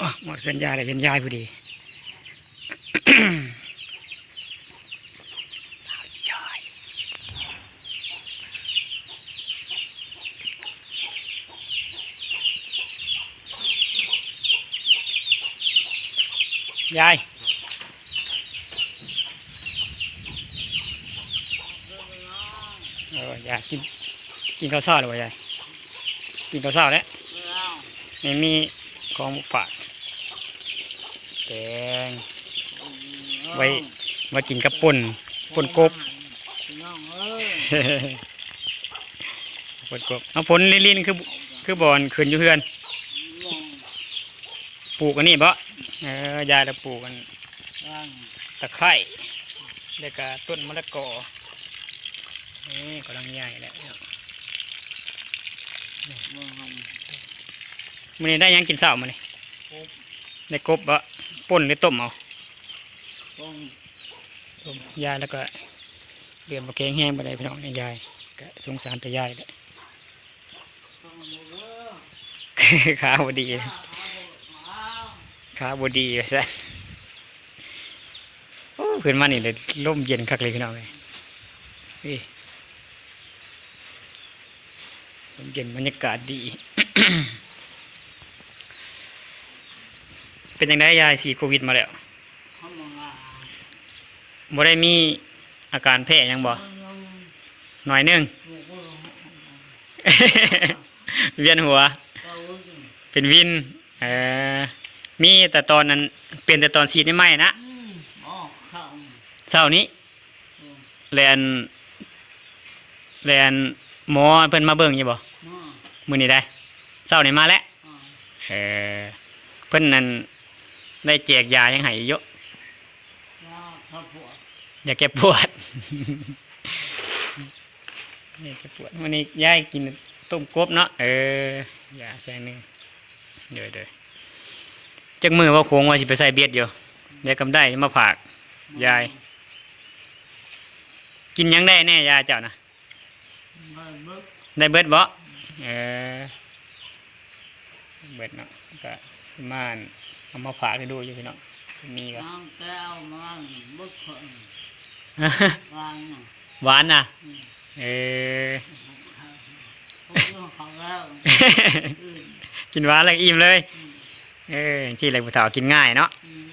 อ๋อหมดเพื่อนยายเลยเป็นยายพอดีสาวจอยยายเออยายกินกินข้าวเช้าหรือเปล่ายายกินข้าวเช้าแล้วไม่ มีของฝากแกงไว้มากินกับป่นป่นกบน้องเอ้ยป่นกบเอาผลลินๆคือคือบอนขึ้นอยู่เพื่อนน้องปลูกอันนี้บ่เออยายเราปลูกกันร่างตะไคร้แล้วก็ต้นมะละกอนี่กำลังใหญ่แล้วเมืองหันมื้อนี้ได้หยังกินเช้ามื้อนี้ได้กบบ่ป่นหรือต้มเอาต้องต้มยายแล้วก็เดือนมาแกงแห้งไปเลยพี่น้องเนี่ยยายก็สงสารแต่ยายแหละต้องหมดเลยขาบดีอ้าวขาบดีซะโอ้ขึ้นมานี่เลยร่มเย็นคักเลยพี่น้องเลยนี่ลมเย็นบรรยากาศดี เป็นยังไงยายสีโควิดมาแล้วทำยังไงบ่ได้มีอาการแพ้หยังบ่ยังหน่อยหนึงถูกก็เวียนหัวเกาอยู่เป็นวินเออมีแต่ตอนนั้นเป็นแต่ตอนฉีดไม่ไหมนะอืมอ๋อข้าวเช้านี้อืมแลนแลนหมอเพิ่นมาเบิ่งอยู่บ่มามื้อนี้ได้เช้านี้มาแล้วอ่าเออเพิ่นนั่น ได้แจกยายังให้เยอะว่าข้าวผัวอยากแก้ปวดอยากแก้ปวดวันนี้ยายกินต้มกบเนาะเออยาแซงหนึงเดี๋ยวเดี๋ยวจักมือว่าโค้งว่าสิไปใส่เบียดอยู่เดี๋ยวกำได้มาผากยาย กินหยังได้แน่ยาเจ้านะมาเบิกได้เบิดบ่เออเบิดเนาะก็ม่าน เอามาฝากให้ดูอยู่พี่น้องมีก็น้องแก้วมันเบิกคนวางน่ะหวานนะอืมเออผมเรื่องของแล้วอืมกินหวานแล้วก็อิ่มเลยอืมเออที่ไรผู้เฒ่ากินง่ายเนาะอืม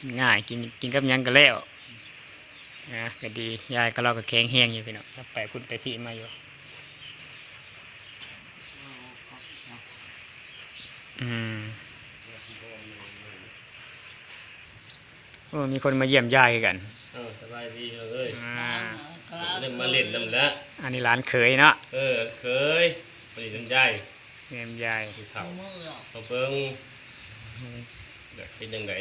กินง่ายกินกินกับหยังก็แล้วนะก็ดียายก็เราก็แข็งแห้งอยู่พี่น้องไปคุณไปพี่มาอยู่อืม โอ้มีคนมาเยี่ยมยายกันเออสบายดีเอ้ยอ่าเล่นมาเล่นน้ำแล้วอันนี้ร้านเคยเนาะเออเคยผลิตน้ำใจเยี่ยมยายผู้เฒ่ามือหรอกเขาเบิ่งเด็กเป็นยังไง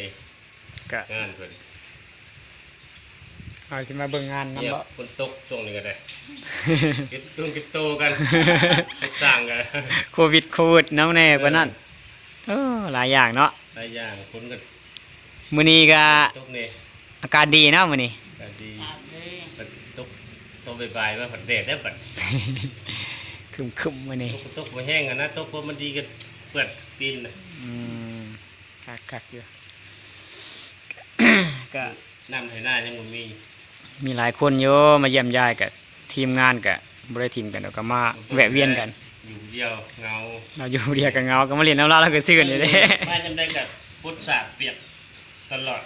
ก็งานเพิ่นเอาขึ้นมาเบิ่งงานเงียน้ำบบ่คนตกช่วงนี้ก็ได้เก็บตุ้งเก็บโตกันไปสร้างกันโควิดโควิดน้ำแน่กว่านั้นเออหลายอย่างเนาะหลายอย่างคนกัน มื้อนี้ก็ตกนี่อากาศดีเนาะมื้อนี้ก็ดีอาบดีปัดตกตกบ่ายๆมาผัดแดดได้ปัดคึมๆมื้อนี้ตกตกมาแห้งกันนะตกเพราะมันดีกันเปิดปีนนะอืมคักๆอยู่ ก็น้ำไถหน้ายังบ่มีมีหลายคนโยมาเยี่ยมยายกับทีมงานกับบริทีมกันแล้วก็มาแวะเวียนกัน อยู่เดียวเงาเราอยู่เรียกกันเงาก็มาเรียนน้ำลายแล้วก็ซื่นอยู่เด้ บ้านจำได้กับพุทธศาสตร์เปียก ตลอด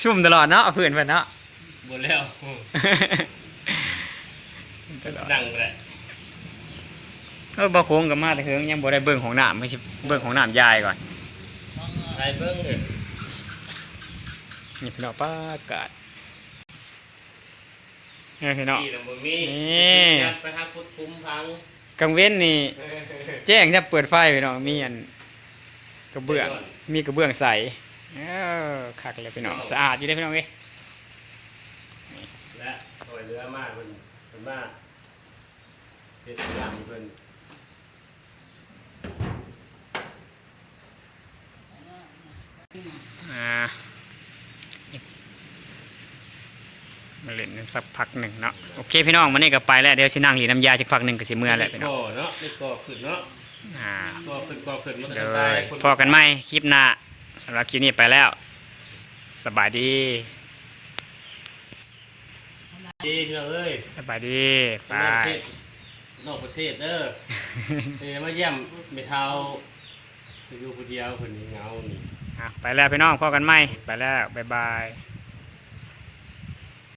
ซุ่มตลอดเนาะเอาเพื่อนเพื่อนเนาะบนแล้วตลอดดังไปแหละเออบ่โค้งกับมาแต่เฮิงยังบ่ได้เบิ่งของน้ำไม่ใช่เบิ่งของน้ำยายก่อนไปเบิ้งเลยนี่พี่น้องป้าอากาศเออพี่น้องที่ลำบมีนี่ไปหาพุทธคุ้มพังกลางเว้นนี่แจ้งจะเปิดไฟพี่น้องมีอันกระเบื้องมีกระเบื้องใส เออคักเลยพี่น้องสะอาดอยู่เด้พี่น้องเอ้ยและสวยเรือมากมันมันมากเป็นหลังเพิ่นอ่ามาเล่นสักพักหนึ่งเนาะโอเคพี่น้องมันนี่ก็ไปแล้วเดี๋ยวสินั่งหลีน้ำยาสักพักหนึ่งก็สิเมื่อแหละพี่น้องก่อเนาะนี่ก่อขึ้นเนาะอ่าก่อขึ้นก่อขึ้นมันก็เดี๋ยวตายคนพอกันไหมคลิปหน้า สำหรับคลิปนี้ไปแล้ว สบายดี ดีพี่น้องเอ้ยสบายดีไปนอกประเทศนอกประเทศเด้อ เอ้ยมาเยี่ยมไม่เท่าอยู่คนเดียวคนนี้เหงานี่ อะไปแล้วพี่น้องพอกันไหมไปแล้ว บ๊ายบาย